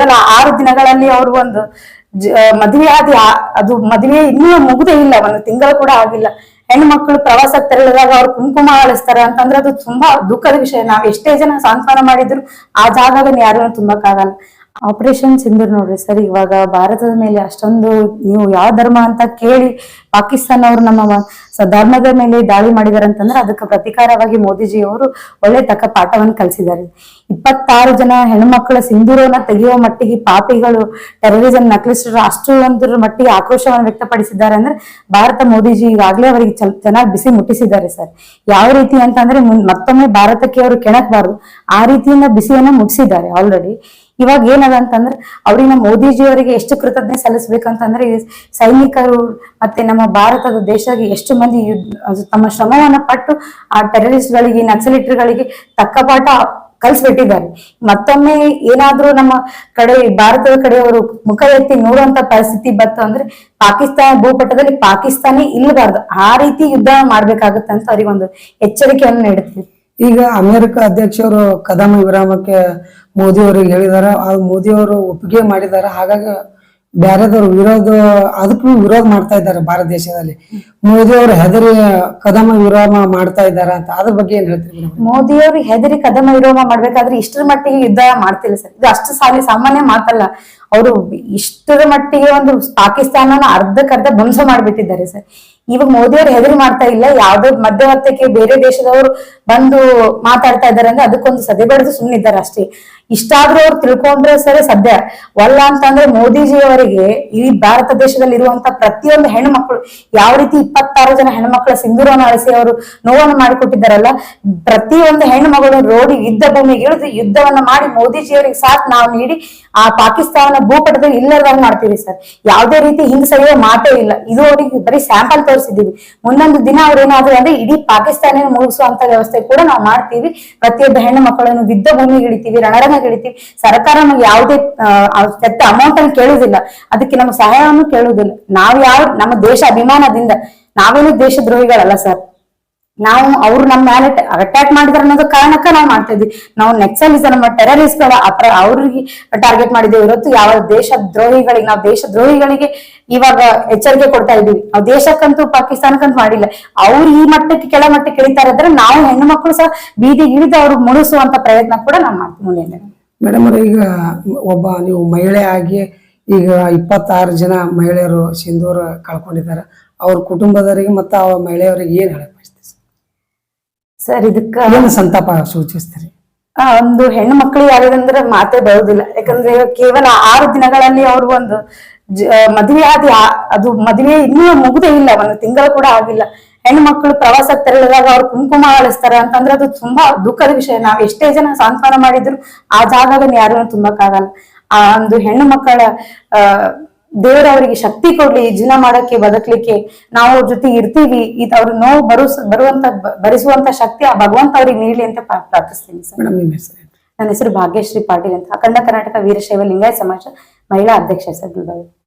ಕೇವಲ ಆರು ದಿನಗಳಲ್ಲಿ ಅವರು ಒಂದು ಮದುವೆ ಆದಿ ಅದು ಮದುವೆ ಇನ್ನೂ ಮುಗುದೇ ಇಲ್ಲ, ಒಂದು ತಿಂಗಳು ಕೂಡ ಆಗಿಲ್ಲ. ಹೆಣ್ಣು ಮಕ್ಕಳು ಪ್ರವಾಸಕ್ಕೆ ತೆರಳಿದಾಗ ಅವ್ರು ಕುಂಕುಮ ಅಳಿಸ್ತಾರೆ ಅಂತಂದ್ರೆ ಅದು ತುಂಬಾ ದುಃಖದ ವಿಷಯ. ನಾವ್ ಎಷ್ಟೇ ಜನ ಸಾಂತ್ವನ ಮಾಡಿದ್ರು ಆ ಜಾಗದಲ್ಲಿ ಯಾರು ತುಂಬಕ್ಕಾಗಲ್ಲ. ಆಪರೇಷನ್ ಸಿಂಧೂರ್ ನೋಡ್ರಿ ಸರ್, ಇವಾಗ ಭಾರತದ ಮೇಲೆ ಅಷ್ಟೊಂದು ನೀವು ಯಾವ ಧರ್ಮ ಅಂತ ಕೇಳಿ ಪಾಕಿಸ್ತಾನ ಅವರು ನಮ್ಮ ಧರ್ಮದ ಮೇಲೆ ದಾಳಿ ಮಾಡಿದಾರೆ ಅಂತಂದ್ರೆ ಅದಕ್ಕೆ ಪ್ರತಿಕಾರವಾಗಿ ಮೋದಿಜಿ ಅವರು ಒಳ್ಳೆ ತಕ್ಕ ಪಾಠವನ್ನು ಕಲಿಸಿದ್ದಾರೆ. ಇಪ್ಪತ್ತಾರು ಜನ ಹೆಣ್ಮಕ್ಳ ಸಿಂಧೂರವನ್ನ ತೆಗೆಯುವ ಮಟ್ಟಿಗೆ ಪಾಪಿಗಳು ಟೆರರಿಸಂ ನಕ್ಲಿಸ್ಟರು ಅಷ್ಟು ಒಂದ್ರ ಮಟ್ಟಿಗೆ ಆಕ್ರೋಶವನ್ನು ವ್ಯಕ್ತಪಡಿಸಿದ್ದಾರೆ ಅಂದ್ರೆ ಭಾರತ ಮೋದಿಜಿ ಈಗಾಗಲೇ ಅವರಿಗೆ ಚೆನ್ನಾಗಿ ಬಿಸಿ ಮುಟ್ಟಿಸಿದ್ದಾರೆ ಸರ್. ಯಾವ ರೀತಿ ಅಂತಂದ್ರೆ ಮತ್ತೊಮ್ಮೆ ಭಾರತಕ್ಕೆ ಅವರು ಕೆಣಕಬಾರದು. ಆ ರೀತಿಯಿಂದ ಬಿಸಿಯನ್ನ ಮುಟ್ಟಿಸಿದ್ದಾರೆ ಆಲ್ರೆಡಿ ಇವಾಗ ಏನದ ಅಂತಂದ್ರೆ ಅವ್ರಿಗೆ ನಮ್ಮ ಮೋದಿಜಿ ಅವರಿಗೆ ಎಷ್ಟು ಕೃತಜ್ಞತೆ ಸಲ್ಲಿಸ್ಬೇಕಂತಂದ್ರೆ ಸೈನಿಕರು ಮತ್ತೆ ನಮ್ಮ ಭಾರತದ ದೇಶಕ್ಕೆ ಎಷ್ಟು ಮಂದಿ ತಮ್ಮ ಶ್ರಮವನ್ನ ಪಟ್ಟು ಆ ಟೆರರಿಸ್ಟ್ ಗಳಿಗೆ ನಕ್ಸಲಿಟ್ಗಳಿಗೆ ತಕ್ಕ ಪಾಠ ಕಲ್ಸ್ಬಿಟ್ಟಿದ್ದಾರೆ. ಮತ್ತೊಮ್ಮೆ ಏನಾದ್ರೂ ನಮ್ಮ ಕಡೆ, ಭಾರತದ ಕಡೆಯವರು ಮುಖ ಎತ್ತಿ ನೋಡುವಂತ ಪರಿಸ್ಥಿತಿ ಬಂತು ಅಂದ್ರೆ ಪಾಕಿಸ್ತಾನ ಭೂಪಟದಲ್ಲಿ ಪಾಕಿಸ್ತಾನೇ ಇಲ್ಲಬಾರ್ದು ಆ ರೀತಿ ಯುದ್ಧ ಮಾಡ್ಬೇಕಾಗುತ್ತೆ ಅಂತ ಅವ್ರಿಗೆ ಒಂದು ಎಚ್ಚರಿಕೆಯನ್ನು ನೀಡುತ್ತೀವಿ. ಈಗ ಅಮೆರಿಕ ಅಧ್ಯಕ್ಷರು ಕದಮ ವಿರಾಮಕ್ಕೆ ಮೋದಿ ಅವರಿಗೆ ಹೇಳಿದಾರ. ಮೋದಿ ಅವರು ಒಪ್ಪಿಗೆ ಮಾಡಿದಾರ. ಹಾಗಾಗಿ ಬ್ಯಾರೆದವ್ರು ವಿರೋಧ, ಅದಕ್ಕೂ ವಿರೋಧ ಮಾಡ್ತಾ ಇದ್ದಾರೆ ಭಾರತ ದೇಶದಲ್ಲಿ. ಮೋದಿ ಅವರು ಹೆದರಿ ಕದಮ ವಿರಾಮ ಮಾಡ್ತಾ ಇದ್ದಾರ ಅಂತ. ಅದ್ರ ಬಗ್ಗೆ ಏನ್ ಹೇಳ್ತೀವಿ ಮೋದಿ ಅವರು ಹೆದರಿ ಕದಮ ವಿರೋಮ ಮಾಡ್ಬೇಕಾದ್ರೆ ಇಷ್ಟರ ಮಟ್ಟಿಗೆ ಯುದ್ಧ ಮಾಡ್ತಿಲ್ಲ ಸರ್. ಇದು ಅಷ್ಟು ಸಾಲಿ ಸಾಮಾನ್ಯ ಮಾತಲ್ಲ. ಅವರು ಇಷ್ಟರ ಮಟ್ಟಿಗೆ ಒಂದು ಪಾಕಿಸ್ತಾನನ ಅರ್ಧಕ್ಕರ್ಧ ಧ್ವಂಸ ಮಾಡ್ಬಿಟ್ಟಿದ್ದಾರೆ ಸರ್. ಇವಾಗ ಮೋದಿಯವರು ಹೆದರಿ ಮಾಡ್ತಾ ಇಲ್ಲ, ಯಾವ್ದೋ ಮಧ್ಯವರ್ತಕ್ಕೆ ಬೇರೆ ದೇಶದವರು ಬಂದು ಮಾತಾಡ್ತಾ ಇದ್ದಾರೆ ಅಂದ್ರೆ ಅದಕ್ಕೊಂದು ಸದೆ ಬಡಿದು ಸುಮ್ಮನಿದ್ದಾರೆ ಅಷ್ಟೇ. ಇಷ್ಟಾದ್ರೂ ಅವ್ರು ತಿಳ್ಕೊಂಡ್ರೆ ಸರಿ ಸದ್ಯ. ವಲ್ಲ ಅಂತಂದ್ರೆ ಮೋದಿಜಿ ಅವರಿಗೆ ಈ ಭಾರತ ದೇಶದಲ್ಲಿ ಇರುವಂತ ಪ್ರತಿಯೊಂದು ಹೆಣ್ಮಕ್ಳು, ಯಾವ ರೀತಿ ಇಪ್ಪತ್ತಾರು ಜನ ಹೆಣ್ಮಕ್ಳ ಸಿಂಧೂರವನ್ನು ಅಳಿಸಿ ಅವರು ನೋವನ್ನು ಮಾಡಿಕೊಟ್ಟಿದ್ದಾರಲ್ಲ, ಪ್ರತಿಯೊಂದು ಹೆಣ್ಣು ರೋಡಿ ಯುದ್ಧ ಭೂಮಿಗೆ ಇಳಿದು ಯುದ್ಧವನ್ನ ಮಾಡಿ ಮೋದಿಜಿಯವರಿಗೆ ಸಾಥ್ ನಾವು ನೀಡಿ, ಆ ಪಾಕಿಸ್ತಾನ ಭೂಪಟದಲ್ಲಿ ಇಲ್ಲದಂಗ್ ಮಾಡ್ತೀವಿ ಸರ್. ಯಾವುದೇ ರೀತಿ ಹಿಂಸೆಯೋ ಮಾತೇ ಇಲ್ಲ. ಇದು ಅವರಿಗೆ ಬರೀ ಸ್ಯಾಂಪಲ್ ತೋರಿಸಿದೀವಿ. ಮುಂದೊಂದು ದಿನ ಅವ್ರೇನಾದ್ರು ಅಂದ್ರೆ ಇಡೀ ಪಾಕಿಸ್ತಾನ ಮುಗಿಸುವಂತ ವ್ಯವಸ್ಥೆ ಕೂಡ ನಾವು ಮಾಡ್ತೀವಿ. ಪ್ರತಿಯೊಬ್ಬ ಹೆಣ್ಣು ಮಕ್ಕಳನ್ನು ಯುದ್ಧ ಭೂಮಿಗೆ ಇಳಿತೀವಿ ರಣರಂಗ ಇಳಿತೀವಿ. ಸರ್ಕಾರ ನಮ್ಗೆ ಯಾವುದೇ ಕೆಟ್ಟ ಅಮೌಂಟ್ ಅನ್ನು ಕೇಳುವುದಿಲ್ಲ. ಅದಕ್ಕೆ ನಮ್ಮ ಸಹಾಯವನ್ನು ಕೇಳುವುದಿಲ್ಲ. ನಾವು ಯಾವ ನಮ್ಮ ದೇಶ ಅಭಿಮಾನದಿಂದ ನಾವೇನು ದೇಶದ್ರೋಹಿಗಳಲ್ಲ ಸರ್. ನಾವು ಅವ್ರು ನಮ್ಮ ಮೇಲೆ ಅಟ್ಯಾಕ್ ಮಾಡಿದಾರೆ ಅನ್ನೋದು ಕಾರಣಕ್ಕ ನಾವು ಮಾಡ್ತಾ ಇದ್ವಿ. ನಾವು ನಮ್ಮ ಟೆರರಿಸ್ಟ್ಗಳ ಅಪ್ರ ಅವ್ರಿಗೆ ಟಾರ್ಗೆಟ್ ಮಾಡಿದ್ದೇವೆ ಇವತ್ತು ಯಾವ ದೇಶ ದ್ರೋಹಿಗಳಿಗೆ, ನಾವು ದೇಶ ದ್ರೋಹಿಗಳಿಗೆ ಇವಾಗ ಎಚ್ಚರಿಕೆ ಕೊಡ್ತಾ ಇದೀವಿ ನಾವು ದೇಶಕ್ಕಂತೂ ಪಾಕಿಸ್ತಾನಕ್ಕಂತೂ ಮಾಡಿಲ್ಲ. ಅವ್ರು ಈ ಮಟ್ಟಕ್ಕೆ ಕೆಳ ಮಟ್ಟಕ್ಕೆ ಇಳಿತಾರೆ ಅಂದ್ರೆ ನಾವು ಹೆಣ್ಣು ಮಕ್ಕಳು ಸಹ ಬೀದಿಗೆ ಇಳಿದು ಅವ್ರು ಮುಳುಸುವಂತ ಪ್ರಯತ್ನ ಕೂಡ ನಾವು ಮಾಡ್ತೀವಿ ಮೇಡಮ್ ಅವರು, ಈಗ ಒಬ್ಬ ನೀವು ಮಹಿಳೆ ಆಗಿ ಈಗ ಇಪ್ಪತ್ತಾರು ಜನ ಮಹಿಳೆಯರು ಸಿಂಧೂರ ಕಳ್ಕೊಂಡಿದ್ದಾರೆ. ಅವ್ರ ಕುಟುಂಬದವರಿಗೆ ಮತ್ತು ಆ ಮಹಿಳೆಯವರಿಗೆ ಏನ್ ಬಯಸ್ತೀರಿ ಸರ್? ಇದಕ್ಕ ಏನು ಸಂತಾಪ ಸೂಚಿಸ್ತೀರಿ? ಆ, ಒಂದು ಹೆಣ್ಣು ಮಕ್ಕಳು ಯಾರ್ಯಾರ ಮಾತೇ ಬರೋದಿಲ್ಲ. ಯಾಕಂದ್ರೆ ಕೇವಲ ಆರು ದಿನಗಳಲ್ಲಿ ಅವರು ಒಂದು ಜ- ಮದುವೆ ಆದ ಆ- ಅದು ಮದುವೆ ಇನ್ನೂ ಮುಗುದೇ ಇಲ್ಲ. ಒಂದು ತಿಂಗಳು ಕೂಡ ಆಗಿಲ್ಲ. ಹೆಣ್ಣು ಮಕ್ಕಳು ಪ್ರವಾಸ ತೆರಳಿದಾಗ ಅವ್ರು ಕುಂಕುಮ ಅಳಿಸ್ತಾರೆ ಅಂತಂದ್ರೆ ಅದು ತುಂಬಾ ದುಃಖದ ವಿಷಯ. ನಾವ್ ಎಷ್ಟೇ ಜನ ಸಾಂತ್ವನ ಮಾಡಿದ್ರು ಆ ಜಾಗದಲ್ಲಿ ಯಾರು ತುಂಬಕ್ಕಾಗಲ್ಲ. ಆ ಒಂದು ಹೆಣ್ಣು ಮಕ್ಕಳ ಆ ದೇವರ ಅವರಿಗೆ ಶಕ್ತಿ ಕೊಡ್ಲಿ ಜೀವನ ಮಾಡಕ್ಕೆ ಬದುಕ್ಲಿಕ್ಕೆ ನಾವು ಅವ್ರ ಜೊತೆ ಇರ್ತೀವಿ. ಇದು ಅವ್ರ ನೋವು ಬರುಸ್ ಬರುವಂತ ಬರಿಸುವಂತ ಭರಿಸುವಂತ ಶಕ್ತಿ ಆ ಭಗವಂತ ಅವ್ರಿಗೆ ನೀಡ್ಲಿ ಅಂತ ಪ್ರಾರ್ಥಿಸ್ತೀನಿ ಸರ್. ನನ್ನ ಹೆಸರು ಭಾಗ್ಯಶ್ರೀ ಪಾಟೀಲ್ ಅಂತ. ಅಖಂಡ ಕರ್ನಾಟಕ ವೀರಶೈವ ಲಿಂಗಾಯತ ಸಮಾಜ ಮಹಿಳಾ ಅಧ್ಯಕ್ಷ ಸರ್ ಗುಲ್ಬರ್ಗ